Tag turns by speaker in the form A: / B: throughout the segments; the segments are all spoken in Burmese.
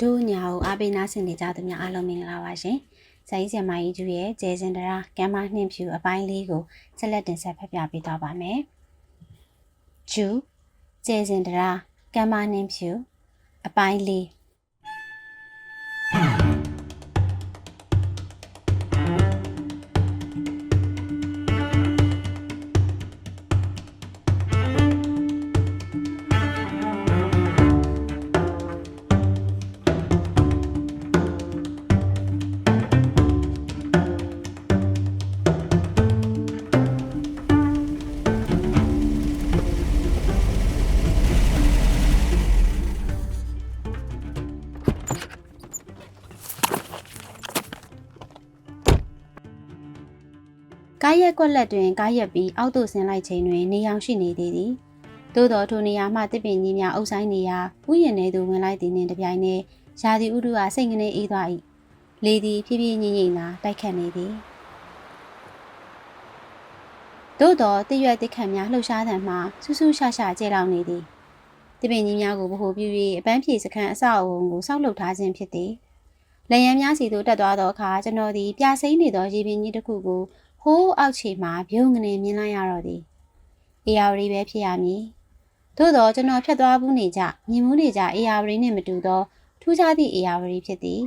A: ဒုညာကိုအားပေးနားဆင်နေကြသူများအားလုံးမင်္ဂလာပါရှင်။ဇာကြီးဆရာမကြီးကျူရဲ့ကျဲစင်တရာကမ်းမနှင့်ဖြူအပိုင်းလေးကိုဆက်လက်တင်ဆက်ဖတ်ပြပေးသွားပါမယ်။ကျူကျဲစင်တရာကမ်းမနှင့်ဖြူအပိုင်းလေး ကားရက်ကွက်လက်တွင်ကားရက်ပြီးအောက်သို့ဆင်းလိုက်ချိန်တွင်နေအောင်ရှိနေသေးသည်သို့တော်ထိုနေရာမှတစ်ပင်ကြီးများအုပ်ဆိုင်နေရာဥယျာဉ်ထဲသို့ဝင်လိုက်သည်နှင့်တပြိုင်နက်ရာသီဥတုကစိတ်ကနေအေးသွား၏လေသည်ဖြည်းဖြည်းငြိမ့်ငြိမ့်သာတိုက်ခတ်နေသည်သို့တော်တရွက်တစ်ခတ်များလှုပ်ရှားသံမှဆူးဆူးရှာရှာကျဲလောင်နေသည်တစ်ပင်ကြီးများကိုဗဟိုပြု၍အပန်းဖြေစခန်းအဆောက်အအုံကိုစောက်လုပ်ထားခြင်းဖြစ်သည်လယံများစီသို့တက်သွားသောအခါကျွန်တော်သည်ပြစိမ့်နေသောရေပင်ကြီးတစ်ခုကို ဟိုးအောက်ခြေမှာပြုံးကနေမြင်လိုက်ရတော့သည်အေယာဝတီပဲဖြစ်ရမည်သို့တော့ကျွန်တော်ဖြတ်သွားဘူးနေကြမြင်မှုနေကြအေယာဝတီနှင့်မတူသောထူးခြားသည့်အေယာဝတီဖြစ်သည်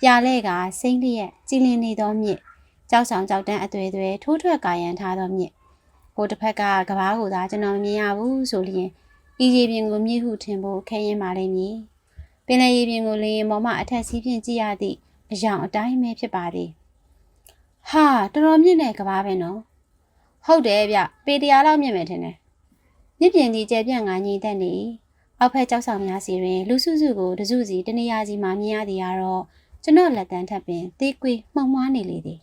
A: ပြလဲကစိမ့်လျက်ကြည်လင်နေသောမြစ်ကြောက်ဆောင်ကြောက်တန်းအသွေးသွဲထိုးထွက်ကာယံထားသောမြစ်ဟိုတစ်ဖက်ကကဘာကိုသာကျွန်တော်မမြင်ရဘူးဆိုလျင်ဤရေပြင်ကိုမြစ်ဟုထင်ဖို့ခဲရင်ပါလိမ့်မည်ပင်လယ်ရေပြင်ကိုလေရင်ပေါ်မှအထက်စီးဖြင့်ကြည့်ရသည့်အယောင်အတိုင်းပဲဖြစ်ပါသည် ဟာတော်တော်မြင့်တဲ့ကဘာပဲနော်ဟုတ်တယ်ဗျပေတရားလောက်မြင့်မယ်ထင်တယ်မြင့်ပြင်ကြီးကျယ်ပြန့်ငါညီတက်နေအောက်ဖက်ကြောက်ဆောင်များစီတွင်လူစုစုကိုတစုစီတနေရာစီမှမြင်ရသည်ကတော့ကျွန်တော်လက်တန်းထပ်ပင်သေးကွေးမှုံမွားနေလေသည်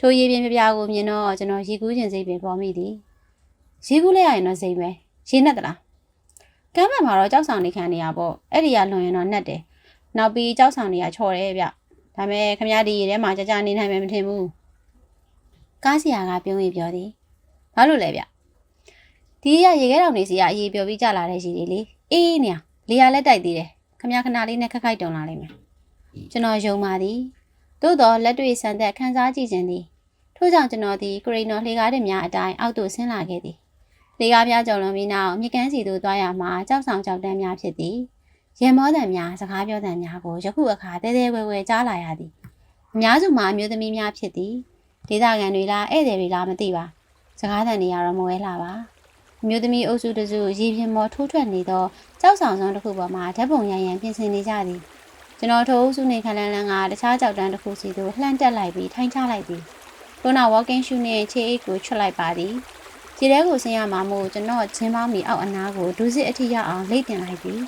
A: ထိုရေပြင်ပြပြကိုမြင်တော့ကျွန်တော်ရေကူးခြင်းစိတ်ပင်ပေါ်မိသည်ရေကူးလိုက်ရရင်တော့စိတ်ပဲရေနဲ့တလားကမ်းဘက်မှာတော့ကြောက်ဆောင်နေခံနေရပေါ့အဲ့ဒီကလွန်ရင်တော့နှက်တယ်နောက်ပြီးကြောက်ဆောင်နေရချော်တယ်ဗျဒါပေမဲ့ခမရဒီရေထဲမှာကြကြနေနိုင်မယ်မထင်ဘူး ကားဆရာကပြုံးရင်ပြောသည်ဘာလို့လဲဗျဒီရရေခဲတောင်နေစီကအရေးပြောပြီးကြလာတဲ့ရှိသေးလေအေးနေရလေယာလက်တိုက်သေးတယ်ခမရခဏလေးနဲ့ခက်ခိုက်တုံလာလိမ့်မယ်ကျွန်တော်ယုံပါသည်သို့တော့လက်တွေ့ဆန်သက်ခန်းစားကြည့်ခြင်းသည်ထို့ကြောင့်ကျွန်တော်သည်ဂရိနော်လှေကားတွေများအတိုင်းအောက်သို့ဆင်းလာခဲ့သည်လေကားပြားကြော်လွန်ပြီးနောက်မြကန်းစီသို့သွားရမှာကြောက်ဆောင်ကြောက်တန်းများဖြစ်သည်ရေမောတံများစကားပြောတံများကိုယခုအခါတဲတဲဝဲဝဲကြားလာရသည်အများစုမှာအမျိုးသမီးများဖြစ်သည် ဒေသခံတွေလားဧည့်သည်တွေလားမသိပါစကားသံတွေကတော့မဝဲလာပါအမျိုးသမီးအုပ်စုတစုရေပြင်မော်ထိုးထွက်နေသောကြောက်ဆောင်ဆောင်တစ်ခုပေါ်မှာဓာတ်ပုံရရန်ပြင်ဆင်နေကြသည်ကျွန်တော်ထိုးအုပ်စုနေခလန်းလန်းကတခြားကြောက်တန်းတစ်ခုစီသို့လှမ်းတက်လိုက်ပြီးထိုင်ချလိုက်သည်ထို့နောက် walking shoe နဲ့ခြေအိတ်ကိုချွတ်လိုက်ပါသည်ခြေထဲကိုဆင်းရမှာမို့ကျွန်တော်ချင်းပေါင်းမီအောက်အနားကိုဒူးစစ်အထိရောက်အောင်လိတ်တင်လိုက်သည်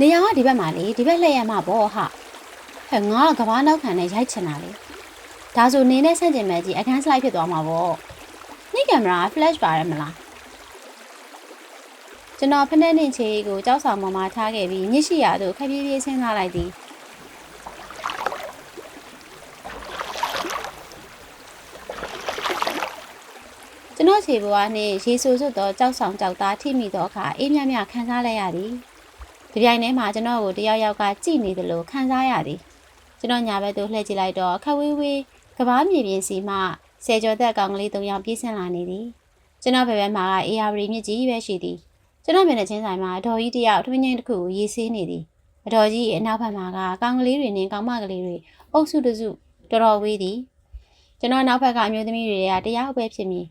A: နေရာကဒီဘက်မှာလေဒီဘက်လှည့်ရမှာပေါ့ဟာ ဟဲ့ငါကကဘာနောက်ခံနဲ့ရိုက်ချင်တာလေဒါဆိုနေနဲ့ဆန့်ကျင်မဲ့ကြီးအခန်းစလိုက်ဖြစ်သွားမှာပေါ့နိကင်မရာ flash ပါတယ်မလားကျွန်တော်ဖက်နဲ့နှင့်ချေကိုကြောက်ဆောင်ပေါ်မှာထားခဲ့ပြီးညစ်ရှိရာသို့ခက်ပြေးပြေးဆင်းထားလိုက်သည်ကျွန်တော်ခြေဘဝနှင့်ရေဆူစွတ်သောကြောက်ဆောင်ကြောက်သားထိမိသောအခါအေးမြမြခံစားလိုက်ရသည်ဒီပြိုင်ထဲမှာကျွန်တော်ကိုတယောက်ယောက်ကကြည့်နေသလိုခံစားရသည် ကျွန်တော်ညာဘက်သို့လှည့်ကြည့်လိုက်တော့ခက်ဝေးဝေးကဘာမြေပြင်စီမှဆယ်ကျော်သက်ကောင်ကလေး၃ယောက်ပြေးဆင်းလာနေသည်ကျွန်တော်ဘယ်ဘက်မှာကအေယာဝရီမြစ်ကြီးပဲရှိသည်ကျွန်တော်မျက်နှာချင်းဆိုင်မှာအတော်ကြီးတစ်ယောက်ထွင်းငိမ့်တစ်ခုကိုရေးဆေးနေသည်အတော်ကြီးအနောက်ဘက်မှာကကောင်ကလေးတွေနဲ့ကောင်မကလေးတွေအုပ်စုတစုတော်တော်ဝေးသည်ကျွန်တော်နောက်ဘက်ကအမျိုးသမီးတွေကတရားပဲဖြစ်မည်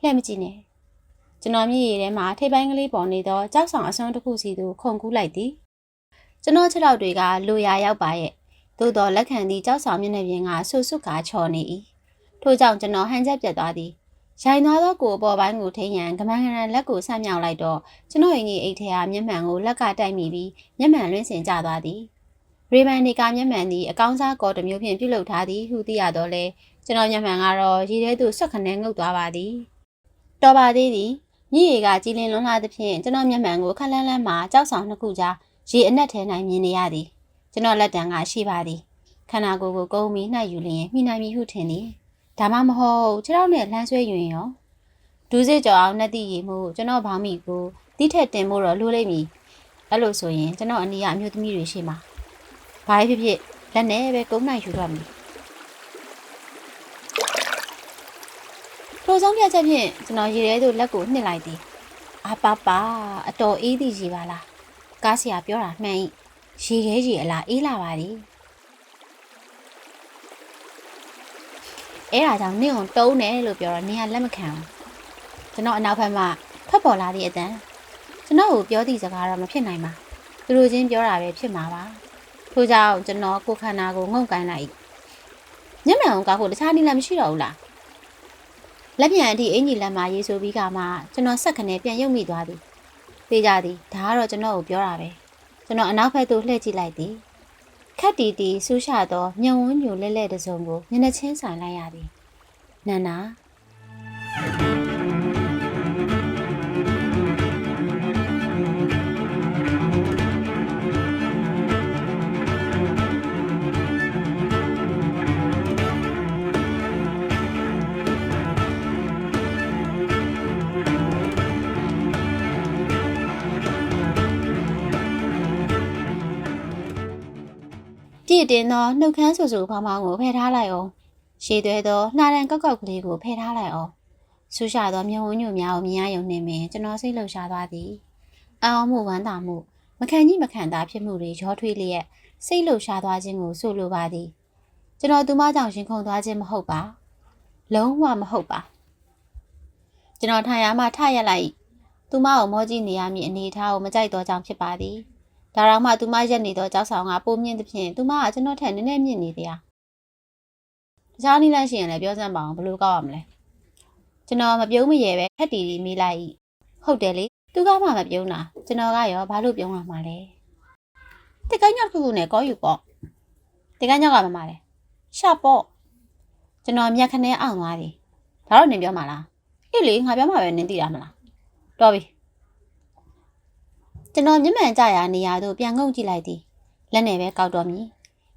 A: လှည့်မကြည့်နဲ့ကျွန်တော်မြည်ရည်ထဲမှာထိပ်ပိုင်းကလေးပေါ်နေသောကြောက်ဆောင်အစွန်းတစ်ခုစီသို့ခုန်ကူးလိုက်သည်ကျွန်တော်ခြေထောက်တွေကလိုရာရောက်ပါရဲ့ သို့တော်လက်ခံသည့်ကြောက်ဆောင်မျက်နှာပြင်ကဆူဆွတ်ကာချော်နေ၏ထို့ကြောင့်ကျွန်တော်ဟန်ချက်ပြတ်သွားသည်ရိုင်သွားသောကိုအပေါ်ပိုင်းကိုထိရန်ကမန်းကရန်လက်ကိုဆန့်မြောက်လိုက်တော့ကျွန်တော်ရင်ကြီးအိတ်ထဲကမျက်မှန်ကိုလက်ကတိုက်မိပြီးမျက်မှန်လွင့်စင်ကျသွားသည်ရေမန်နီကမျက်မှန်သည်အကောင်းစားကော်တစ်မျိုးဖြင့်ပြုလုပ်ထားသည်ဟုသိရတော့လေကျွန်တော်မျက်မှန်ကတော့ရေထဲသို့ဆွတ်ခနဲငုတ်သွားပါသည်တော်ပါသေးသည်မြည်ရီကကြည်လင်လွန်လှသဖြင့်ကျွန်တော်မျက်မှန်ကိုခက်လန်းလန်းမှကြောက်ဆောင်နှစ်ခုကြားရေအနက်ထဲ၌မြင်နေရသည် ကျွန်တော်လက်တံကရှိပါသည်ခန္ဓာကိုယ်ကိုကုန်းပြီးနှိုက်ယူလျင်မိနိုင်ပြီဟုထင်သည်ဒါမှမဟုတ်ခြေထောက်နဲ့လှမ်းဆွဲယူရင်ရောဒူးစစ်ကြော်အောင်နှက်တိရီမှုကျွန်တော်ဘောင်းမီကိုတိထက်တင်ဖို့တော့လိုလိမ့်မည်အဲ့လိုဆိုရင်ကျွန်တော်အနီးကအမျိုးသမီးတွေရှိမှာဘာဖြစ်ဖြစ်လက်နဲ့ပဲကုန်းနိုင်ယူတော့မယ်ထိုဆုံးပြချက်ဖြင့်ကျွန်တော်ရေထဲသို့လက်ကိုနှစ်လိုက်သည်အပပါအတော်အေးသည်ကြီးပါလားကားဆရာပြောတာမှန်၏ ရေခဲကြီးအလားအေးလာပါသည်အဲ့ဒါကြောင့်နင့်ကိုတုံးတယ်လို့ပြောတော့နင်ကလက်မခံဘူးကျွန်တော်အနောက်ဘက်မှဖတ်ပေါ်လာသည့်အတန်ကျွန်တော်ကိုပြောသည့်စကားတော့မဖြစ်နိုင်ပါသူတို့ချင်းပြောတာပဲဖြစ်မှာပါထို့ကြောင့်ကျွန်တော်ကိုယ်ခန္ဓာကိုငုံကိုင်းလိုက်ညမှန်အောင်ကောက်ဖို့တခြားနည်းလည်းမရှိတော့ဘူးလားလက်ပြန်အထိအင်ကြီးလက်မှာရေးဆိုပြီးကမှကျွန်တော်ဆက်ခနဲ့ပြန်ရုပ်မိသွားသည်သိကြသည်ဒါကတော့ကျွန်တော်ကိုပြောတာပဲ ကျွန်တော်အနောက်ဘက်သို့လှည့်ကြည့်လိုက်သည်ခက်တီတီဆူးရှသောညုံဝန်းညိုလဲလဲတစုံကိုမျက်နှာချင်းဆိုင်လိုက်ရသည်နန္နာ ပြည့်တင်သောနှုတ်ခမ်းဆူဆူဖောင်းဖောင်းကိုဖယ်ထားလိုက်အောင်ရှည်သွဲသောနှာရန်ကောက်ကောက်ကလေးကိုဖယ်ထားလိုက်အောင်ဆူရှာသောမြုံဝန်းညိုများကိုမြင်ရယုံနေမင်းကျွန်တော်စိတ်လှုပ်ရှားသွားသည်အောင်းမှုဝမ်းသာမှုမခံကြီးမခံသားဖြစ်မှုတွေရောထွေးလျက်စိတ်လှုပ်ရှားသွားခြင်းကိုဆိုလိုပါသည်ကျွန်တော်သူမကြောင့်ရင်ခုန်သွားခြင်းမဟုတ်ပါလုံးဝမဟုတ်ပါကျွန်တော်ထိုင်ရမှထရက်လိုက်သူမကိုမောကြည့်နေရမည့်အနေအထားကိုမကြိုက်တော့ကြောင်ဖြစ်ပါသည် ဒါတော့မှသူမရက်နေသောကြောက်ဆောင်ကပုံမြင့်သဖြင့်သူမကကျွန်တော်ထက်နည်းနည်းမြင့်နေသေးတာတခြားနည်းလမ်းရှိရင်လည်းပြောစမ်းပါအောင်ဘယ်လိုကောက်ရမလဲကျွန်တော်မပြုံးမရဲပဲခက်တီတီမိလိုက်ဟုတ်တယ်လေသူကမှမပြုံးတာကျွန်တော်ကရောဘာလို့ပြုံးရမှာလဲတကိုင်းညောက်ခုခုနဲ့ကောယူပေါ့တကိုင်းညောက်ကမမလဲရှာပေါ့ကျွန်တော်မြက်ခနဲအောင်သွားပြီဒါတော့နင်ပြောမှာလားအေးလေငါပြောမှာပဲနင်သိတာမလားတော်ပြီ ကျွန်တော်မျက်မှန်ကြရာနေရာသို့ပြန်ငုံကြည့်လိုက်သည်လက်နဲ့ပဲကောက်တော်မည်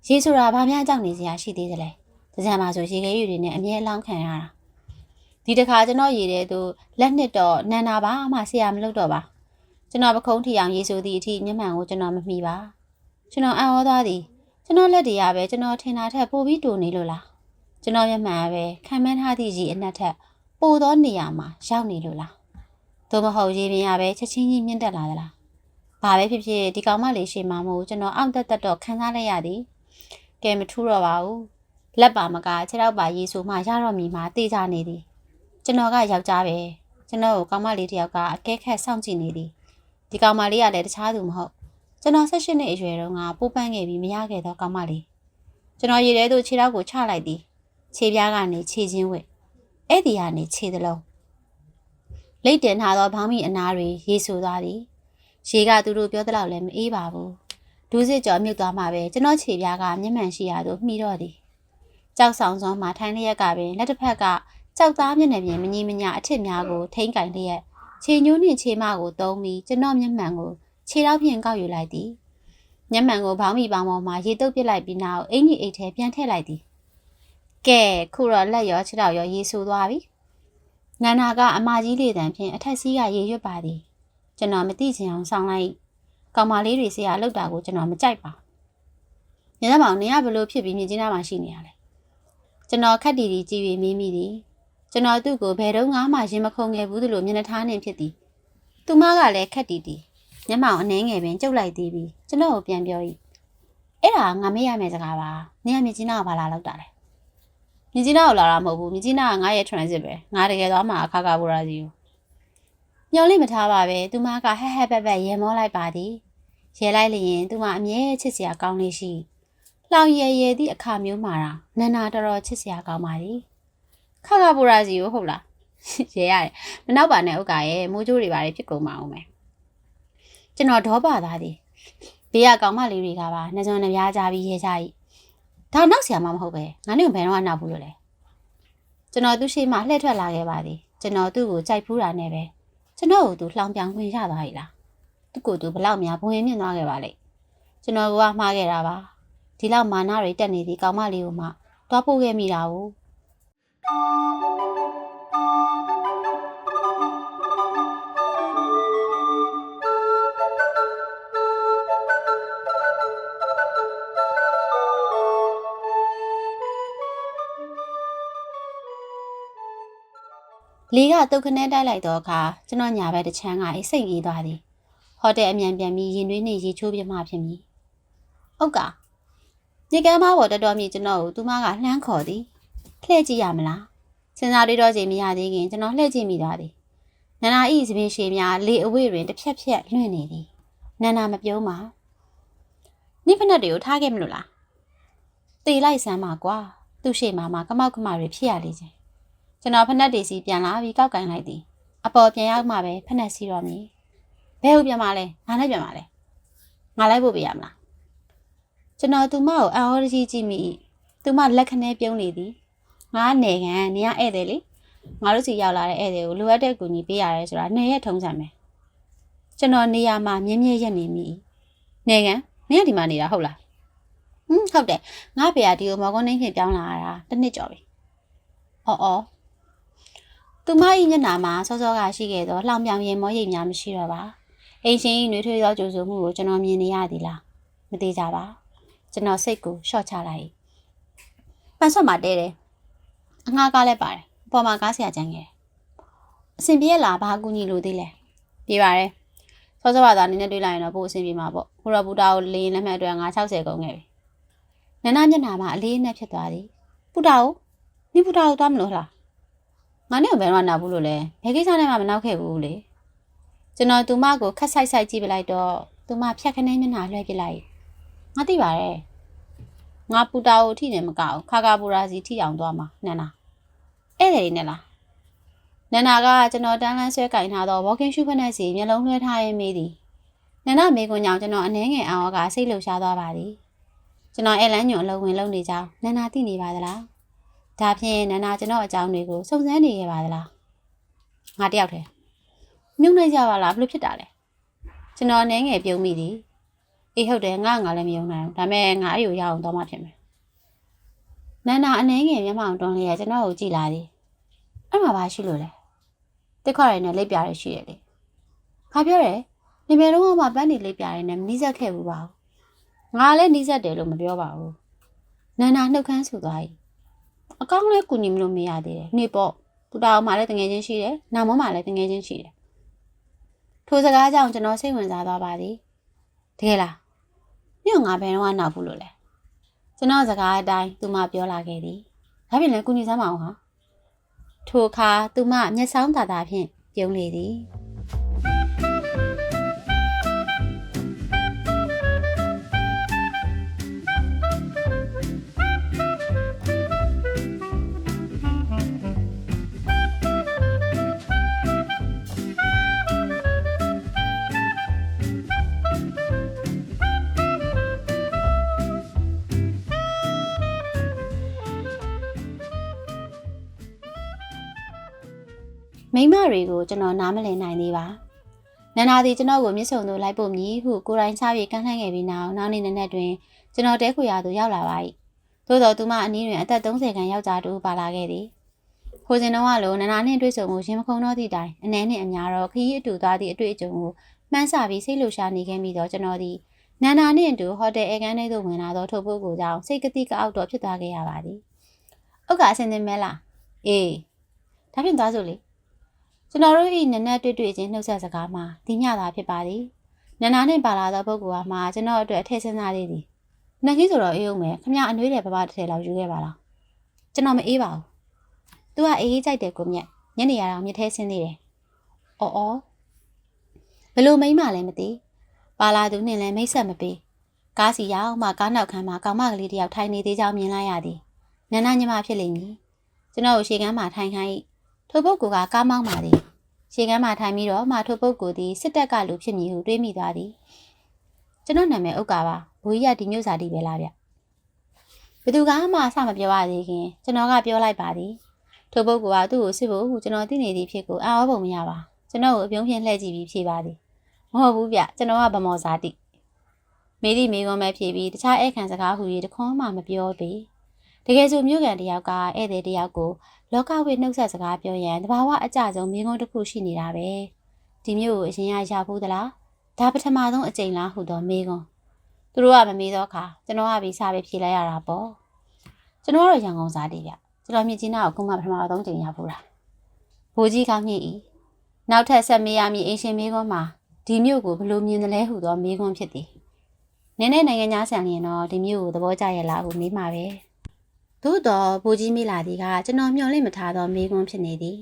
A: ရေဆိုတာဘာများကြောက်နေစရာရှိသေးသလဲတကြံမှာဆိုရေခဲယူတွေနဲ့အမြဲအလောင်းခံရတာဒီတစ်ခါကျွန်တော်ရေတဲ့သို့လက်နှစ်တော့နန္နာပါမှဆရာမလုပ်တော့ပါကျွန်တော်ပခုံးထီအောင်ရေဆိုသည့်အထိမျက်မှန်ကိုကျွန်တော်မမှီပါကျွန်တော်အံ့ဩသွားသည်ကျွန်တော်လက်တွေကပဲကျွန်တော်ထင်တာထက်ပိုပြီးတူနေလို့လားကျွန်တော်မျက်မှန်ကပဲခံမှန်းထားသည့်ရေအနက်ထက်ပိုသောနေရာမှာရောက်နေလို့လားသို့မဟုတ်ရေပြင်ရပဲချက်ချင်းကြီးမြင့်တက်လာသလား ဘာပဲဖြစ်ဖြစ်ဒီကောင်မလေးရှေ့မှာမို့ကျွန်တော်အောင့်တက်တက်တော့ခံစားလိုက်ရသည်ကဲမထူးတော့ပါဘူးလက်ပါမကခြေထောက်ပါရေးဆိုမှရတော့မီမှာတေးကြနေသည်ကျွန်တော်ကယောက်ျားပဲကျွန်တော်ကိုကောင်မလေးတယောက်ကအကဲခတ်စောင့်ကြည့်နေသည်ဒီကောင်မလေးကလည်းတခြားသူမဟုတ်ကျွန်တော်၁၈နှစ်အရွယ်တုန်းကပိုးပန်းခဲ့ပြီးမရခဲ့သောကောင်မလေးကျွန်တော်ရေထဲသို့ခြေထောက်ကိုချလိုက်သည်ခြေပြားကနေခြေချင်းဝဲအဲ့ဒီကနေခြေသလုံးလိတ်တင်ထားသောဘောင်းမီအနားတွေရေဆူသွားသည် ရေကသူတို့ပြောသလောက်လည်းမအေးပါဘူးဒူးစစ်ကြော်မြုပ်သွားမှပဲကျွန်တော်ခြေပြားကမျက်မှန်ရှိရသို့မှီတော့သည်ကြောက်ဆောင်ဆောင်မှထိုင်းလျက်ကပင်လက်တစ်ဖက်ကကြောက်သားမျက်နှာပြင်မငြိမညာအထစ်များကိုထိမ့်ကင်လျက်ခြေညိုးနှင့်ခြေမကိုတုံးပြီးကျွန်တော်မျက်မှန်ကိုခြေထောက်ဖြင့်ကောက်ယူလိုက်သည်မျက်မှန်ကိုဘောင်းမီပေါင်းပေါ်မှာရေတုပ်ပစ်လိုက်ပြီးနောက်အင်ကြီးအိတ်ထဲပြန်ထည့်လိုက်သည်ကဲခုတော့လက်ရောခြေထောက်ရောရေဆူသွားပြီနန္နာကအမကြီးလေးတန်ဖြင့်အထက်စီးကရေရွတ်ပါသည် ကျွန်တော်မသိချင်အောင်ဆောင်လိုက်ကောင်မလေးတွေဆရာလောက်တာကိုကျွန်တော်မကြိုက်ပါညနေပေါင်နေရဘလို့ဖြစ်ပြီးမြင်ကျင်းသားမှရှိနေရလဲကျွန်တော်ခက်တီတီကြည်ပြီးမိမိသည်ကျွန်တော်သူ့ကိုဘယ်တော့မှရင်မခုန်ငယ်ဘူးသလိုမျက်နှာထားနေဖြစ်သည်သူမကလည်းခက်တီတီမျက်မှောင်အနှဲငယ်ပင်ကျုပ်လိုက်သေးပြီးကျွန်တော်ကိုပြန်ပြော၏အဲ့ဒါငါမေ့ရမယ့်စကားပါနေရမြင်ကျင်းသားကဘာလာလောက်တာလဲမြင်ကျင်းသားကိုလာတာမဟုတ်ဘူးမြင်ကျင်းသားကငါရဲ့ transit ပဲငါတကယ်သွားမှာအခါခါဘူရာကြီးကို ညော်လေးမထားပါပဲသူမကဟက်ဟက်ပက်ပက်ရေမောလိုက်ပါသည်ရဲလိုက်လျင်သူမအမြဲချစ်စရာကောင်းလေးရှိလောင်ရရသည့်အခါမျိုးမှာတော့နန္နာတော်တော်ချစ်စရာကောင်းပါသည်ခခဘူရာစီကိုဟုတ်လားရဲရတယ်မနောက်ပါနဲ့ဥက္ကရဲ့မိုးကြိုးတွေပါလေဖြစ်ကုန်ပါအောင်မယ်ကျွန်တော်ဒေါပါသားသည်ဘေးကကောင်မလေးတွေကပါနှစုံနှပြားကြပြီးရဲကြ၏ဒါနောက်ဆရာမမဟုတ်ပဲငါနဲ့ဘယ်တော့မှနောက်ဘူးလို့လဲကျွန်တော်သူ့ရှိမှလှည့်ထွက်လာခဲ့ပါသည်ကျွန်တော်သူ့ကိုကြိုက်ဖူးတာနဲ့ပဲ ကျွန်တော်ကိုသူလှောင်ပြောင်ခွင့်ရသွားပြီလားသူ့ကိုသူဘလောက်များဘဝင်မြင့်သွားခဲ့ပါလိမ့်ကျွန်တော်ကမှားခဲ့တာပါဒီလောက်မာနတွေတက်နေသည်ကောင်မလေးကိုမှတွားပို့ခဲ့မိတာကို လေကတုတ်ခနဲတိုက်လိုက်တော့အခါကျွန်တော်ညာဘက်တစ်ချမ်းကအိတ်စိတ်ကြီးသွားသည်ဟိုတယ်အမြန်ပြန်ပြီးရင်သွေးနှင့်ရေချိုးပြမှဖြစ်မည်ဟုတ်ကညကမ်းမပေါ်တော်တော်မြည်ကျွန်တော်ကိုသူမကလှမ်းခေါ်သည်လှည့်ကြည့်ရမလားစဉ်းစားတွေးတော့ချိန်မရသေးခင်ကျွန်တော်လှည့်ကြည့်မိသွားသည်နန္နာဤသပင်ရှည်များလေအဝေးတွင်တစ်ဖြက်ဖြက်လွင့်နေသည်နန္နာမပြုံးပါနိဖနက်တွေကိုထားခဲ့မလို့လားတေလိုက်စမ်းပါကွာသူ့ရှေ့မှာမှကမောက်ကမတွေဖြစ်ရလေချင်း ကျွန်တော်ဖနက်တွေစီပြန်လာပြီးကောက်ကင်လိုက်သည်အပေါ်ပြန်ရောက်မှပဲဖနက်စီတော့မည်ဘဲဟုတ်ပြန်မလဲငါနဲ့ပြန်မလဲငါလိုက်ဖို့ပြရမလားကျွန်တော်သူမကိုအံ့ဩတကြီးကြည့်မိသူမလက်ခနဲပြုံးနေသည်ငါနေကန်နေရဧည့်သည်လေငါတို့စီရောက်လာတဲ့ဧည့်သည်ကိုလိုအပ်တဲ့ကူညီပေးရတယ်ဆိုတာနေရက်ထုံးစံပဲကျွန်တော်နေရာမှာမြင်းမြဲရက်နေမိနေကန်မင်းကဒီမှာနေတာဟုတ်လားဟွန်းဟုတ်တယ်ငါဖေကဒီကိုမော်ကွန်နှင်းဖြင့်ပြောင်းလာတာတစ်နှစ်ကျော်ပြီအော်အော် သူမ၏ညနာမှာစောစောကရှိခဲ့သောလှောင်ပြောင်ရင်မောရိပ်များမရှိတော့ပါအိမ်ရှင်၏နှွေးထွေးသောကြိုးဆိုမှုကိုကျွန်တော်မြင်နေရသည်လားမသေးကြပါကျွန်တော်စိတ်ကိုရှော့ချလိုက်ပန်းဆွတ်မှာတဲတယ်အငှားကားလည်းပါတယ်အပေါ်မှာကားဆရာကျန်ခဲ့တယ်အဆင်ပြေလားဘာကူညီလို့သေးလဲပြေပါတယ်စောစောကသာနည်းနည်းတွေးလိုက်ရင်တော့ပို့အဆင်ပြေမှာပေါ့ခုတော့ဘူတာကိုလေရင်လက်မှတ်အတွက်960ကုန်ခဲ့ပြီနန္ဒမျက်နှာမှာအလေးနဲ့ဖြစ်သွားသည်ပူတာကိုနိပူတာကိုသွားမလို့လား ငါနဲ့ဘယ်တော့နောက်ဘူးလို့လဲဘယ်ကိစ္စနဲ့မှမနောက်ခဲ့ဘူးလေကျွန်တော်သူမကိုခက်ဆိုင်ဆိုင်ကြည့်ပလိုက်တော့သူမဖြတ်ခနဲမျက်နှာလွှဲပြလိုက်ငါသိပါတယ်ငါပူတာကိုထိနေမကောက်ခါကာပူရာစီထိအောင်သွားမှာနန္နာဧည့်သည်နဲ့လားနန္နာကကျွန်တော်တန်းလန်းဆွဲကင်ထားတော့ walking shoe ဖက်နဲ့စီမျက်လုံးလွှဲထားရင်းမေးသည်နန္နာမေကွန်ကြောင့်ကျွန်တော်အနှဲငယ်အောင်ကစိတ်လှုပ်ရှားသွားပါသည်ကျွန်တော်အဲလန်းညွန်အလုံးဝင်လုံးနေကြောင်းနန္နာသိနေပါသလား ဒါဖြင့်နန္နာကျွန်တော်အကြောင်းတွေကိုစုံစမ်းနေရပါသလားငါတယောက်တည်းမြုပ်နေကြပါလားဘလို့ဖြစ်တာလဲကျွန်တော်အနေငယ်ပြုံးမိသည်အေးဟုတ်တယ်ငါငါလည်းမယုံနိုင်ဘူးဒါပေမဲ့ငါအဲ့ကိုရအောင်တော့မှဖြစ်မယ်နန္နာအနေငယ်မျက်မှောင်တွန်းလေးရကျွန်တော်ကိုကြည့်လာသည်အဲ့မှာဘာရှိလို့လဲတက်ခေါ်ရည်နဲ့လက်ပြရရှိရလေဘာပြောရဲနေမယ်တော့မှပန်းနေလက်ပြရည်နဲ့မနီးစက်ခဲ့ဘူးပါဘူးငါလည်းနီးစက်တယ်လို့မပြောပါဘူးနန္နာနှုတ်ခမ်းဆူသွား၏ အကောင်းလဲကူညီမလို့မရသေးတယ်နေပေါ့သူတောင်မှလည်းတငယ်ချင်းရှိတယ်နာမမှလည်းတငယ်ချင်းရှိတယ်ထိုစကားကြောင့်ကျွန်တော်စိတ်ဝင်စားသွားပါသည်တကယ်လားမြို့ငါဘယ်တော့နောက်ဘူးလို့လဲကျွန်တော်စကားအတိုင်းသူမပြောလာခဲ့သည်ဒါပြင်လည်းကုညီစမ်းမအောင်ဟာထိုအခါသူမမျက်စောင်းသာသာဖြင့်ပြုံးလေသည် မိမတွေကိုကျွန်တော်နားမလည်နိုင်သေးပါနန္ဒာသည်ကျွန်တော်ကိုမျက်စုံသို့လိုက်ပို့မည်ဟုကိုယ်တိုင်စားပြီးကန့်လှန့်ခဲ့ပြီးနောက်နောက်နေ့နက်နက်တွင်ကျွန်တော်တဲခွေရာသို့ရောက်လာပါ၏သို့တော်သူမအနည်းတွင်အသက်30ခန့်ယောက်ျားတူပါလာခဲ့သည်ခိုးစင်တော့ကလိုနန္ဒာနှင့်တွေ့ဆုံမှုရင်မခုံတော့သည့်တိုင်အနှဲနှင့်အများတော့ခရီးအတူသွားသည့်အတွေ့အကြုံကိုမှန်းဆပြီးစိတ်လှရှာနေခဲ့မိသောကျွန်တော်သည်နန္ဒာနှင့်အတူဟိုတယ်အေကန်ထဲသို့ဝင်လာသောထိုပုဂ္ဂိုလ်ကြောင့်စိတ်ကတိကအောက်တော့ဖြစ်သွားခဲ့ရပါသည်။ဥက္ကအစင်သင်မဲလား။အေးဒါဖြင့်သွားစို့လေ။ ကျွန်တော်တို့၏နနက်တွေ့တွေ့ချင်းနှုတ်ဆက်စကားမှာဒီညသာဖြစ်ပါသည်နန္နာနှင့်ပါလာသောပုဂ္ဂိုလ်ကမှကျွန်တော်အတွက်အထည့်စဉ်းစားသေးသည်နှက်ကြီးဆိုတော့အေးအောင်မယ်ခမအနှွေးတယ်ပပတစ်ထည်လောက်ယူခဲ့ပါလားကျွန်တော်မအေးပါဘူး။ तू ကအေးအေးကြိုက်တယ်ကိုမြက်ညနေရအောင်မြက်ထဲဆင်းသေးတယ်။အော်အော်ဘလို့မိမလည်းမသိပါလာသူနှင့်လည်းမိတ်ဆက်မပေးကားစီရောက်မှကားနောက်ခန်းမှာကောင်မကလေးတယောက်ထိုင်နေသေးကြောင်းမြင်လိုက်ရသည်နန္နာညီမဖြစ်လိမ့်မည်ကျွန်တော်ကိုရှေ့ကမ်းမှာထိုင်ခိုင်း ထိုပုဂ္ဂိုလ်ကကားမောင်းပါသည်ရှေ့ကမ်းမှာထိုင်ပြီးတော့မှထိုပုဂ္ဂိုလ်သည်စစ်တပ်ကလူဖြစ်မည်ဟုတွေးမိသွားသည်ကျွန်တော်နာမည်ဥက္ကာပါဘူကြီးကဒီမျိုးစာတီးပဲလားဗျဘသူကမှအဆမပြောရသေးခင်ကျွန်တော်ကပြောလိုက်ပါသည်ထိုပုဂ္ဂိုလ်ကသူ့ကိုစစ်ဖို့ဟုကျွန်တော်သိနေသည့်ဖြစ်ကိုအာဝပုံမရပါကျွန်တော်ကိုအပြုံးဖြင့်လှည့်ကြည့်ပြီးဖြေပါသည်မဟုတ်ဘူးဗျကျွန်တော်ကဗမော်စာတိမေးသည့်မိကုံးမဲ့ဖြေပြီးတခြားဧကန်စကားဟူ၍တခွန်းမှမပြောပေတကယ်ဆိုမြို့ကန်တယောက်ကဧည့်သည်တယောက်ကို လောကဝိနှုတ်ဆက်စကားပြောရန်တဘာဝအကြဆုံးမိကုန်းတစ်ခုရှိနေတာပဲဒီမျိုးကိုအရင်ရရဖို့သလားဒါပထမဆုံးအကြိမ်လားဟုသောမိကုန်းသူတို့ကမမေးတော့ခါကျွန်တော်ကပြီးစားပြီးဖြေလိုက်ရတာပေါ့ကျွန်တော်ကတော့ရန်ကုန်စားတည်ဗျကျွန်တော်မြင့်ချင်းနာကိုခုမှပထမဆုံးကြိမ်ရဖို့လားဘိုးကြီးကောင်းညစ်ဤနောက်ထပ်ဆက်မေးရမည်အင်ရှင်မေးခွန်းမှာဒီမြို့ကိုဘယ်လိုမြင်တယ်လဲဟုသောမေးခွန်းဖြစ်သည်နည်းနည်းနိုင်ငံသားဆန်လျင်တော့ဒီမြို့ကိုသဘောကျရဲ့လားဟုမေးမှာပဲ သို့တော့ဘိုးကြီးမေးလာသည်ကကျွန်တော်မျှော်လင့်မထားသောမေးခွန်းဖြစ်နေသည်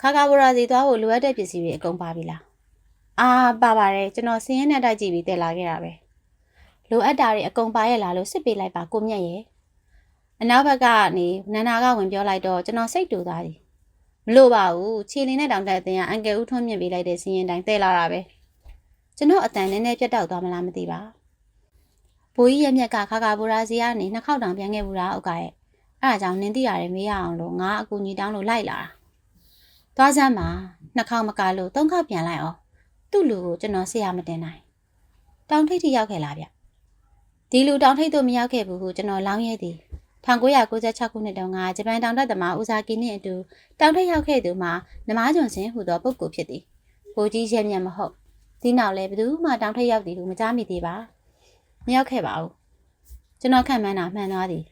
A: ခါကာဝရာစီသွားဖို့လိုအပ်တဲ့ပစ္စည်းတွေအကုန်ပါပြီလားအာပါပါတယ်ကျွန်တော်စင်းရဲနဲ့တိုက်ကြည့်ပြီးတက်လာခဲ့တာပဲလိုအပ်တာတွေအကုန်ပါရဲ့လားလို့စစ်ပေးလိုက်ပါကိုမြတ်ရဲ့အနောက်ဘက်ကနေနန္နာကဝင်ပြောလိုက်တော့ကျွန်တော်စိတ်တူသွားသည်မလို့ပါဘူးခြေလင်းနဲ့တောင်တက်အတင်ကအန်ကယ်ဦးထွန်းမြင့်ပေးလိုက်တဲ့စင်းရင်တိုင်းတဲလာတာပဲကျွန်တော်အတန်နည်းနည်းပြတ်တောက်သွားမလားမသိပါ ဘိုးကြီးရဲ့မြက်ကခါကာဘူရာစီကနေနှစ်ခေါက်တောင်ပြန်ခဲ့ဘူးလားဥက္ကရဲ့အဲ့ဒါကြောင့်နင်းတိရတယ်မေးရအောင်လို့ငါအကူကြီးတောင်းလို့လိုက်လာတာသွားစမ်းမှာနှစ်ခေါက်မကလို့သုံးခေါက်ပြန်လိုက်အောင်သူ့လူကိုကျွန်တော်ဆေးရမတင်နိုင်တောင်ထိပ်ထိရောက်ခဲ့လားဗျဒီလူတောင်ထိပ်တို့မရောက်ခဲ့ဘူးကိုကျွန်တော်လောင်းရဲသည်1996ခုနှစ်တုန်းကဂျပန်တောင်တက်သမားဦးစာကီနှင့်အတူတောင်ထိပ်ရောက်ခဲ့သူမှာနမကျွန်းစင်ဟူသောပုဂ္ဂိုလ်ဖြစ်သည်ဘိုးကြီးရဲမြတ်မဟုတ်ဒီနောက်လည်းဘယ်သူမှတောင်ထိပ်ရောက်သည်ဟုမကြားမိသေးပါ မရောက်ခဲ့ပါဘူးကျွန်တော်ခံမှန်းတာမှန်သွားသည်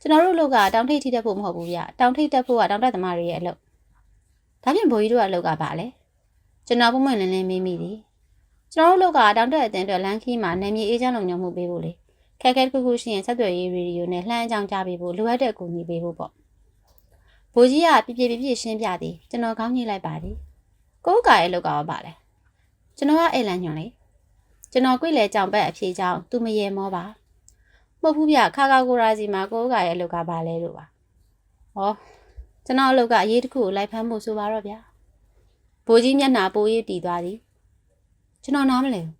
A: ကျွန်တော်တို့လောက်ကတောင်ထိပ်ထိတက်ဖို့မဟုတ်ဘူးဗျတောင်ထိပ်တက်ဖို့ကတောင်တက်သမားတွေရဲ့အလုပ်ဒါဖြင့်ဘိုးကြီးတို့ကအလုပ်ကပါလေကျွန်တော်ပုံမှန်လင်းလင်းမေးမိသည်ကျွန်တော်တို့လောက်ကတောင်တက်အတင်းအတွက်လမ်းခီးမှာနေမြေအေးချမ်းလုံခြုံမှုပေးဖို့လေခက်ခဲတစ်ခုခုရှိရင်ဆက်သွယ်ရေးရေဒီယိုနဲ့လှမ်းအကြောင်းကြားပေးဖို့လိုအပ်တဲ့အကူအညီပေးဖို့ပေါ့ဘိုးကြီးကပြပြပြပြရှင်းပြသည်ကျွန်တော်ခေါင်းညှိလိုက်ပါသည်ကိုယ်ကရဲ့လောက်ကရောပါလေကျွန်တော်ကအဲ့လန်ညွန်လေ ကျွန်တော်ကြွေလေကြောင်ဘက်အဖြေကြောင်းသူမရေမောပါမဟုတ်ဘူးဗျခါခါကိုရာစီမှာကိုယ်ကရဲ့လောက်ကပါလဲလို့ပါဟောကျွန်တော်အလုပ်ကအရေးတစ်ခုကိုလိုက်ဖမ်းဖို့ဆိုပါတော့ဗျာဘိုးကြီးမျက်နှာပိုးရည်တည်သွားသည်ကျွန်တော်နားမလဲဘူး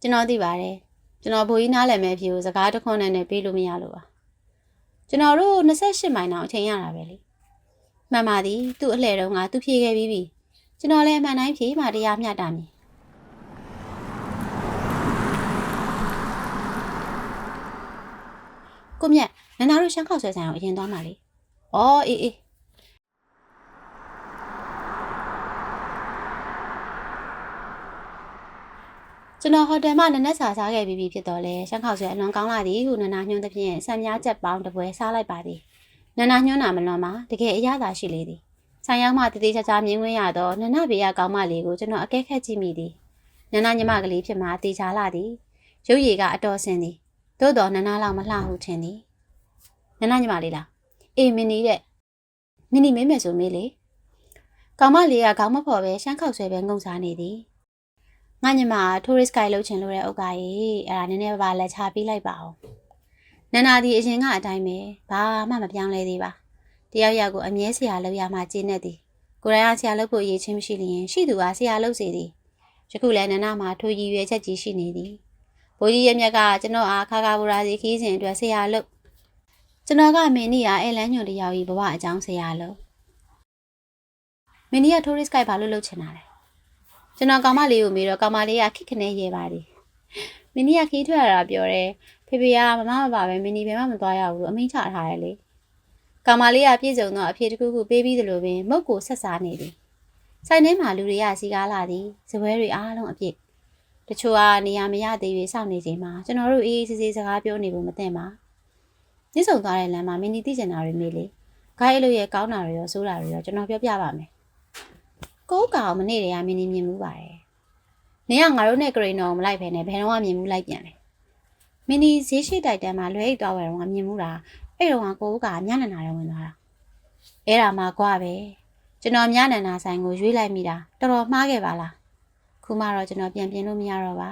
A: ကျွန်တော်သိပါတယ်ကျွန်တော်ဘိုးကြီးနားလည်မဲ့ဖြေကိုစကားတစ်ခွန်းနဲ့နဲ့ပေးလို့မရလို့ပါကျွန်တော်တို့28မိုင်တောင်အချိန်ရတာပဲလေမှန်ပါသည်သူ့အလှဲ့တုန်းကသူဖြေခဲ့ပြီးပြီကျွန်တော်လည်းအမှန်တိုင်းဖြေမှတရားမျှတာမည် ကိုမြတ်နန္ဒာတို့ရှမ်းခောက်ဆွဲဆိုင်အောင်အရင်သွားမှလေ။အော်အေးအေးကျွန်တော်ဟိုတယ်မှာနနက်စာစားခဲ့ပြီးပြီဖြစ်တော့လေရှမ်းခောက်ဆွဲအလွန်ကောင်းလာသည်ဟုနနာညွှန်းသဖြင့်ဆံမြားချက်ပေါင်းတစ်ပွဲစားလိုက်ပါသည်နနာညွှန်းတာမလွန်ပါတကယ်အရသာရှိလေသည်ဆိုင်ရောက်မှတတိချာချာမြင်ခွင့်ရတော့နနဘေးကကောင်းမလေးကိုကျွန်တော်အကဲခတ်ကြည့်မိသည်နနာညီမကလေးဖြစ်မှတေချာလာသည်ရုပ်ရည်ကအတော်ဆင်းသည် သို့တော်နနာလောက်မလှဟုထင်သည်နနာညီမလေးလားအေးမင်းနေတဲ့မင်းနီမေးမယ်ဆိုမေးလေကောင်မလေးကခေါင်းမဖော်ပဲရှမ်းခောက်ဆွဲပဲငုံစားနေသည်ငါညီမ tourist guide လုပ်ချင်လို့တဲ့ဥက္ကကြီးအဲ့ဒါနည်းနည်းပါးပါလက်ချပေးလိုက်ပါအောင်နန္နာဒီအရင်ကအတိုင်းပဲဘာမှမပြောင်းလဲသေးပါတယောက်ယောက်ကိုအမြဲဆရာလုပ်ရမှကျင်းနေသည်ကိုရိုင်းကဆရာလုပ်ဖို့အရေးချင်းမရှိလျင်ရှိသူကဆရာလုပ်စေသည်ယခုလည်းနန္နာမှာထိုရည်ရွယ်ချက်ကြီးရှိနေသည် ဘိုးကြီးရဲ့မြက်ကကျွန်တော်အားခါခါဘူရာစီခီးစဉ်အတွက်ဆရာလုပ်ကျွန်တော်ကမင်းနီယာအဲလန်းညွန်တယောက်ကြီးဘဝအကြောင်းဆရာလုပ်မင်းနီယာ tourist guide ဘာလို့လုပ်ချင်တာလဲကျွန်တော်ကောင်မလေးကိုမေးတော့ကောင်မလေးကခိခနဲ့ရေးပါသည်မင်းနီယာခီးထွက်ရတာပြောတယ်ဖေဖေကမမမပါပဲမင်းနီဘယ်မှမသွားရဘူးလို့အမိန့်ချထားတယ်လေကောင်မလေးကပြေဆုံးတော့အဖေတခုခုပေးပြီးသလိုပင်မုတ်ကိုဆက်စားနေသည်ဆိုင်ထဲမှာလူတွေကစီကားလာသည်ဇပွဲတွေအားလုံးအပြည့် တချို့ကနေရာမရသေး၍စောင့်နေချိန်မှာကျွန်တော်တို့အေးအေးဆေးဆေးစကားပြောနေဖို့မသင့်ပါညစ်ဆုံသွားတဲ့လမ်းမှာမင်းဒီသိကျင်တာတွေမေးလေဂိုင်းအလို့ရဲ့ကောင်းတာတွေရောဆိုးတာတွေရောကျွန်တော်ပြောပြပါမယ်ကိုးကောင်မနေ့တည်းကမင်းဒီမြင်မှုပါတယ်နေကငါတို့နဲ့ဂရိနော်မလိုက်ဖဲနဲ့ဘယ်တော့မှမြင်မှုလိုက်ပြန်တယ်မင်းဒီဈေးရှိတိုက်တန်းမှာလွဲအိတ်သွားဝယ်တော့မြင်မှုတာအဲ့တော့ကကိုးကညနနာတော့ဝင်သွားတာအဲ့ဒါမှကွာပဲကျွန်တော်ညနနာဆိုင်ကိုရွေးလိုက်မိတာတော်တော်မှားခဲ့ပါလား ခုမှတော့ကျွန်တော်ပြန်ပြင်လို့မရတော့ပါ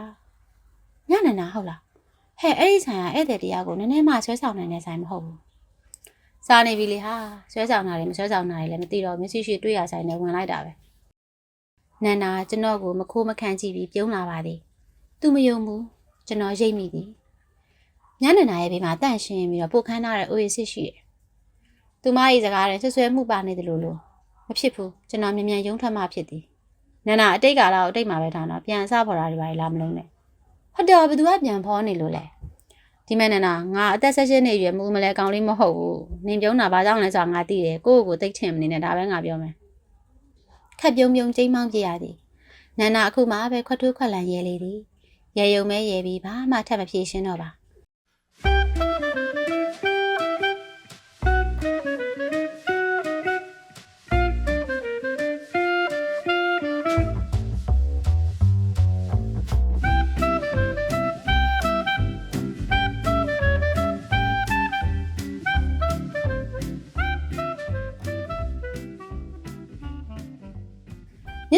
A: ညနနာဟုတ်လားဟဲ့အဲ့ဒီဆိုင်ကဧည့်သည်တရားကိုနည်းနည်းမှဆွဲဆောင်နိုင်တဲ့ဆိုင်မဟုတ်ဘူးစားနေပြီလေဟာဆွဲဆောင်တာတွေမဆွဲဆောင်တာတွေလည်းမသိတော့မျက်စိရှိတွေ့ရဆိုင်နဲ့ဝင်လိုက်တာပဲနန္နာကျွန်တော်ကိုမခိုးမခန့်ကြည့်ပြီးပြုံးလာပါသည်သူမယုံဘူးကျွန်တော်ရိပ်မိသည်ညနနာရဲ့ဘေးမှာတန့်ရှင်းပြီးတော့ပုတ်ခမ်းထားတဲ့အိုအေစစ်ရှိတယ်သူမရဲ့စကားနဲ့ဆွဆွဲမှုပါနေတယ်လို့လို့မဖြစ်ဘူးကျွန်တော်မြန်မြန်ရုံးထွက်မှဖြစ်သည် နန္နာအတိတ်ကာလကိုအတိတ်မှာပဲထားတော့ပြန်အစဖော်တာတွေပါလားမလုံးနဲ့ဟုတ်တယ်ဘယ်သူကပြန်ဖောနေလို့လဲဒီမဲ့နနာငါအသက်ဆက်ရှင်းနေရွယ်မူမလဲကောင်းလေးမဟုတ်ဘူးနင်ပြုံးတာဘာကြောင့်လဲဆိုတာငါသိတယ်ကိုယ့်ကိုယ်သိထင်မနေနဲ့ဒါပဲငါပြောမယ်ခက်ပြုံးပြုံးချိန်မောင်းပြရသည်နန္နာအခုမှပဲခွတ်ထိုးခွက်လန်ရဲလေသည်ရဲယုံမဲရဲပြီးဘာမှထပ်မဖြေရှင်းတော့ပါ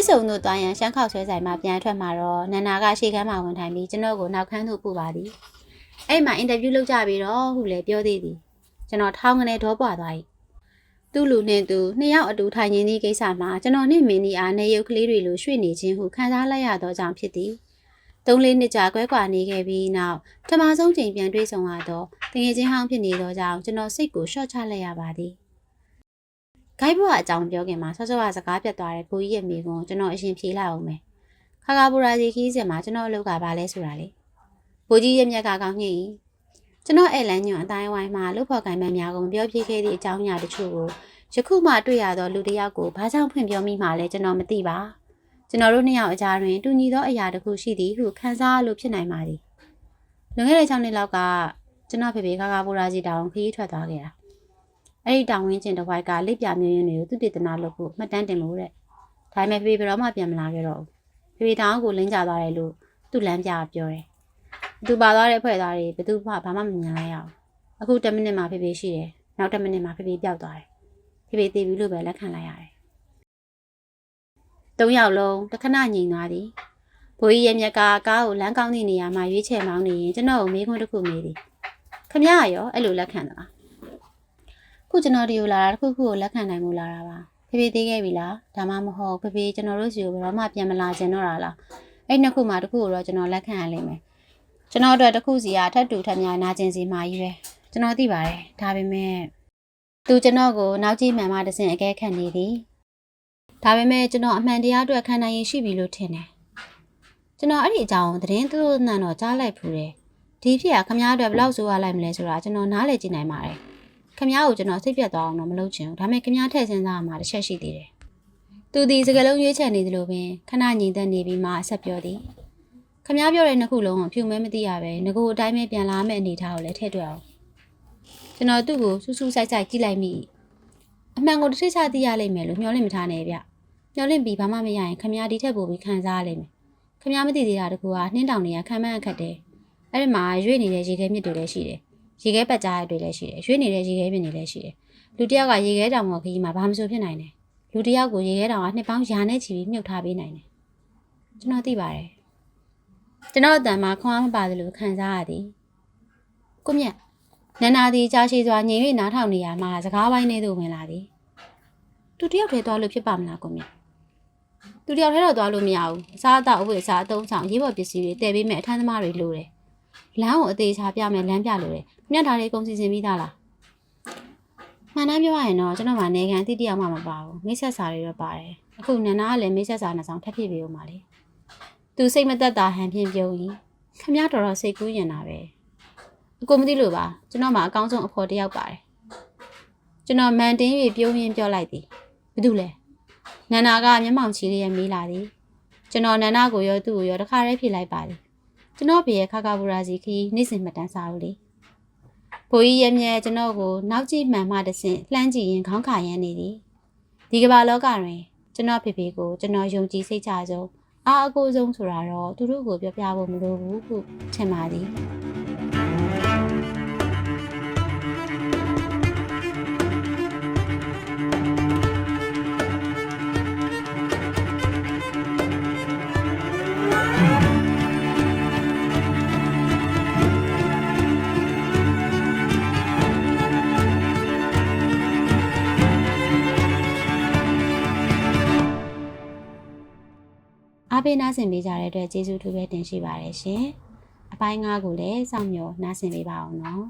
A: စ်စုံတို့တွားရန်ရှမ်းခောက်ဆွဲဆိုင်မှာပြန်ထွက်มาတော့နန္နာကရှေ့ကမ်းမှာဝင်ထိုင်ပြီးကျွန်တော်ကိုနောက်ခန်းသို့ပို့ပါသည်အဲ့မှာအင်တာဗျူးလုပ်ကြပြီးတော့ဟုလည်းပြောသေးသည်ကျွန်တော်ထောင်းကနေဒေါပွားသွား၏သူ့လူနှင့်သူနှစ်ယောက်အတူထိုင်ရင်းသည့်ကိစ္စမှာကျွန်တော်နှင့်မင်းဒီအားနေရုပ်ကလေးတွေလိုရွှေ့နေခြင်းဟုခံစားလိုက်ရသောကြောင့်ဖြစ်သည်သုံးလေးနှစ်ကြာကွဲကွာနေခဲ့ပြီးနောက်ထမဆုံးချိန်ပြန်တွေ့ဆုံလာတော့တငယ်ချင်းဟောင်းဖြစ်နေသောကြောင့်ကျွန်တော်စိတ်ကိုရှော့ချလိုက်ရပါသည် ဂိုက်ဘွားအကြောင်းပြောခင်မှာဆော့ဆော့ကစကားပြတ်သွားတဲ့ကိုကြီးရဲ့မိကွန်းကျွန်တော်အရင်ဖြေလိုက်အောင်မယ်ခါကာဘူရာစီခီးစင်မှာကျွန်တော်အလုပ်ကဘာလဲဆိုတာလေဘိုးကြီးရဲ့မျက်ကကောင်းညှိကျွန်တော်အဲ့လန်းညွန်အတိုင်းဝိုင်းမှာလုဖို့ကင်မများကိုမပြောပြခဲ့သည့်အကြောင်းအရာတချို့ကိုယခုမှတွေ့ရသောလူတစ်ယောက်ကိုဘာကြောင့်ဖွင့်ပြောမိမှလဲကျွန်တော်မသိပါကျွန်တော်တို့နှစ်ယောက်အကြားတွင်တူညီသောအရာတစ်ခုရှိသည်ဟုခံစားလို့ဖြစ်နိုင်ပါသည်လွန်ခဲ့တဲ့6နှစ်လောက်ကကျွန်တော်ဖေဖေခါကာဘူရာစီတောင်ခီးထွက်သွားခဲ့တာ အဲ့ဒီတောင်ဝင်းကျင်တစ်ဝိုက်ကလိပ်ပြမျိုးရင်းတွေကိုသူတည်တနာလုပ်ဖို့မှတ်တမ်းတင်လို့တဲ့။ဒါပေမဲ့ဖေဖေဘယ်တော့မှပြန်မလာခဲ့တော့ဘူး။ဖေဖေတောင်ကိုလင်းကြသွားတယ်လို့သူ့လမ်းပြပြောတယ်။သူပါသွားတဲ့ဖွဲ့သားတွေဘယ်သူမှဘာမှမမြင်လိုက်ရအောင်။အခု10မိနစ်မှဖေဖေရှိတယ်။နောက်10မိနစ်မှဖေဖေပျောက်သွားတယ်။ဖေဖေတည်ပြီလို့ပဲလက်ခံလိုက်ရတယ်။သုံးယောက်လုံးတစ်ခဏငြိမ်သွားသည်။ဘိုးကြီးရဲ့မျက်ကကားကိုလမ်းကောင်းသည့်နေရာမှာရွေးချယ်မောင်းနေရင်ကျွန်တော်ကိုမေးခွန်းတစ်ခုမေးသည်။ခမရရောအဲ့လိုလက်ခံသလား ခုကျွန်တော်ဒီကိုလာတာတစ်ခုခုကိုလက်ခံနိုင်မှုလာတာပါဖေဖေသေးခဲ့ပြီလားဒါမှမဟုတ်ဖေဖေကျွန်တော်တို့စီကိုဘယ်တော့မှပြန်မလာကျင်တော့တာလားအဲ့နှစ်ခုမှတစ်ခုကိုတော့ကျွန်တော်လက်ခံရလိမ့်မယ်ကျွန်တော်အတွက်တစ်ခုစီကထပ်တူထပ်များနာကျင်စီမှာကြီးပဲကျွန်တော်သိပါတယ်ဒါပေမဲ့သူကျွန်တော်ကိုနောက်ကြည့်မှန်မှတစ်စင်အကဲခတ်နေသည်ဒါပေမဲ့ကျွန်တော်အမှန်တရားအတွက်ခံနိုင်ရင်ရှိပြီလို့ထင်တယ်ကျွန်တော်အဲ့ဒီအကြောင်းသတင်းသူတို့နှံတော့ကြားလိုက်ဖူးတယ်ဒီဖြစ်ကခမားအတွက်ဘယ်လောက်ဆိုရလိုက်မလဲဆိုတာကျွန်တော်နားလည်ကြည့်နိုင်ပါတယ် ခမ ्या ကိုကျွန်တော်စိတ်ပြတ်သွားအောင်တော့မလုပ်ချင်ဘူးဒါပေမဲ့ခမ ्या ထည့်စဉ်းစားရမှာတစ်ချက်ရှိသေးတယ်သူဒီစကလုံးရွေးချယ်နေသလိုပင်ခဏညီသက်နေပြီးမှအဆက်ပြောသည်ခမ ्या ပြောတဲ့နှစ်ခုလုံးကိုဖြူမဲမသိရပဲငကိုအတိုင်းပဲပြန်လာမယ့်အနေထားကိုလည်းထည့်တွက်အောင်ကျွန်တော်သူ့ကိုစူးစူးဆိုင်ဆိုင်ကြည့်လိုက်မိအမှန်ကိုတစ်ချက်ချသိရလိမ့်မယ်လို့မျှော်လင့်မထားနဲ့ဗျမျှော်လင့်ပြီးဘာမှမရရင်ခမ ्या ဒီထက်ပိုပြီးခံစားရလိမ့်မယ်ခမ ्या မသိသေးတာတကူကနှင်းတောင်တွေကခံမှန်းအခက်တယ်အဲ့ဒီမှာရွေ့နေတဲ့ရေခဲမြစ်တွေလည်းရှိတယ် ရေခဲပတ်ကြားတွေလည်းရှိတယ်ရွေ့နေတဲ့ရေခဲပင်တွေလည်းရှိတယ်လူတစ်ယောက်ကရေခဲတောင်ကခကြီးမှာဘာမှမဆိုဖြစ်နိုင်တယ်လူတစ်ယောက်ကိုရေခဲတောင်ကနှစ်ပေါင်းရာနဲ့ချီပြီးမြုပ်ထားပေးနိုင်တယ်ကျွန်တော်သိပါတယ်ကျွန်တော်အတန်မှာခွန်အားမပါတယ်လို့ခံစားရသည်ကိုမြတ်နန္နာသည်ကြာရှည်စွာငြိမ်၍နားထောင်နေရမှာစကားပိုင်းနဲ့သို့ဝင်လာသည်သူတယောက်တည်းသွားလို့ဖြစ်ပါမလားကိုမြတ်သူတယောက်တည်းတော့သွားလို့မရဘူးအစားအသောက်အဝတ်အစားအသုံးဆောင်ရေးပေါ်ပစ္စည်းတွေတည်ပေးမဲ့အခန်းသမားတွေလိုတယ် လမ်းကိုအသေးချာပြမယ်လမ်းပြလိုတယ်မြတ်ထားလေးကုန်စီစဉ်ပြီးသားလားမှန်တမ်းပြောရရင်တော့ကျွန်တော်မှနေခံတိတိယောက်မှမပါဘူးမိတ်ဆက်စာတွေတော့ပါတယ်အခုနန္နာကလည်းမိတ်ဆက်စာနှစ်ဆောင်ထပ်ဖြစ်ပြီးဦးပါလေသူစိတ်မသက်သာဟန်ဖြင့်ပြုံးကြီးခမရတော်တော်စိတ်ကူးရင်တာပဲအကိုမသိလို့ပါကျွန်တော်မှအကောင်းဆုံးအဖော်တစ်ယောက်ပါတယ်ကျွန်တော်မန်တင်း၍ပြုံးရင်းပြောလိုက်သည်ဘာလို့လဲနန္နာကမျက်မှောင်ချီလေးရမေးလာသည်ကျွန်တော်နန္နာကိုရောသူ့ကိုရောတခါတည်းဖြေလိုက်ပါသည် ကျွန်တော်ဖေရဲ့ခါကာဘူရာစီခီးနေ့စဉ်မှတ်တမ်းစာအုပ်လေးဘိုးကြီးရဲ့မြဲကျွန်တော်ကိုနောက်ကြည့်မှန်မှတဆင့်လှမ်းကြည့်ရင်ခေါင်းခါရမ်းနေသည်ဒီကမ္ဘာလောကတွင်ကျွန်တော်ဖေဖေကိုကျွန်တော်ယုံကြည်စိတ်ချဆုံးအားအကိုးဆုံးဆိုတာတော့သူတို့ကိုပြောပြဖို့မလိုဘူးဟုထင်ပါသည် အားပေးနားဆင်ပေးကြတဲ့အတွက်ကျေးဇူးထူးပဲတင်ရှိပါတယ်ရှင်အပိုင်း၅ကိုလည်းစောင့်မျှော်နားဆင်ပေးပါအောင်နော်